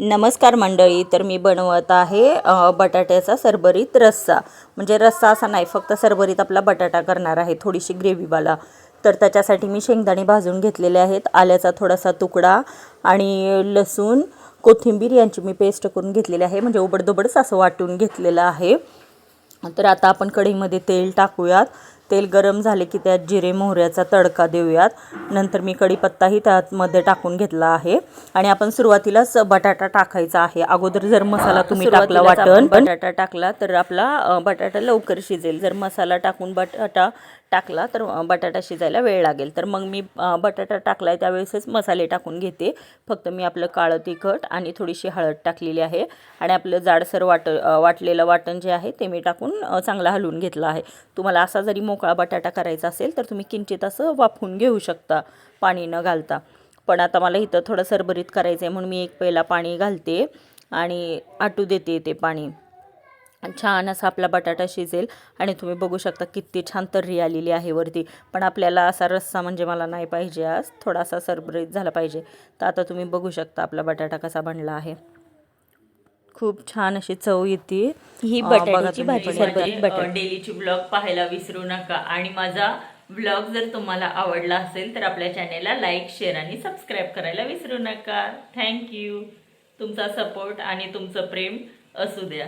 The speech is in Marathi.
नमस्कार मंडळी तर मी बनवत आहे बटाट्याचा सरभरीत रस्सा. म्हणजे रस्सा असा नाही फक्त सरभरीत आपला बटाटा करणार आहे थोडीशी ग्रेव्हीवाला. तर त्याच्यासाठी मी शेंगदाणे भाजून घेतलेले आहेत आल्याचा थोडासा तुकडा आणि लसूण कोथिंबीर यांची मी पेस्ट करून घेतलेली आहे म्हणजे उबडदोबडच असं वाटून घेतलेलं आहे. तर आता आपण कढईमध्ये तेल टाकूयात. तेल गरम झाले की त्यात जिरे मोहऱ्याचा तडका देऊयात. नंतर मी कढीपत्ताही त्यामध्ये टाकून घेतला आहे. आणि आपण सुरुवातीलाच बटाटा टाकायचा आहे. अगोदर जर मसाला तुम्ही टाकला वाटण बटाटा टाकला तर आपला बटाटा लवकर शिजेल. जर मसाला टाकून बटाटा टाकला तर बटाटा शिजायला वेळ लागेल. तर मग मी बटाटा टाकला आहे त्यावेळेसच मसाले टाकून घेते. फक्त मी आपलं काळं तिखट आणि थोडीशी हळद टाकलेली आहे. आणि आपलं जाडसर वाट वाटलेलं वाटण जे आहे ते मी टाकून चांगलं हलवून घेतलं आहे. तुम्हाला असा जरी मोकळा बटाटा करायचा असेल तर तुम्ही किंचित असं वाफवून घेऊ शकता पाणी न घालता. पण आता मला इथं थोडं सरभरीत करायचं आहे म्हणून मी एक पहिला पाणी घालते आणि आटू देते ते पाणी. छान असा आपला बटाटा शिजेल आणि तुम्ही बघू शकता किती छान तर्री आलेली आहे वरती. पण आपल्याला असा रस्सा म्हणजे मला नाही पाहिजे आज थोडासा सरभरीत झाला पाहिजे. तर आता तुम्ही बघू शकता आपला बटाटा कसा बनला आहे. खूप छान अशी चव येते. ही बटाट्याची भाजी, एकदा. बटाटा. डेलीची ब्लॉग पाहायला विसरू नका. आणि माझा ब्लॉग जर तुम्हाला आवडला असेल तर आपल्या चॅनेलला लाईक शेअर आणि सबस्क्राईब करायला विसरू नका. थँक्यू तुमचा सपोर्ट आणि तुमचं प्रेम असू द्या.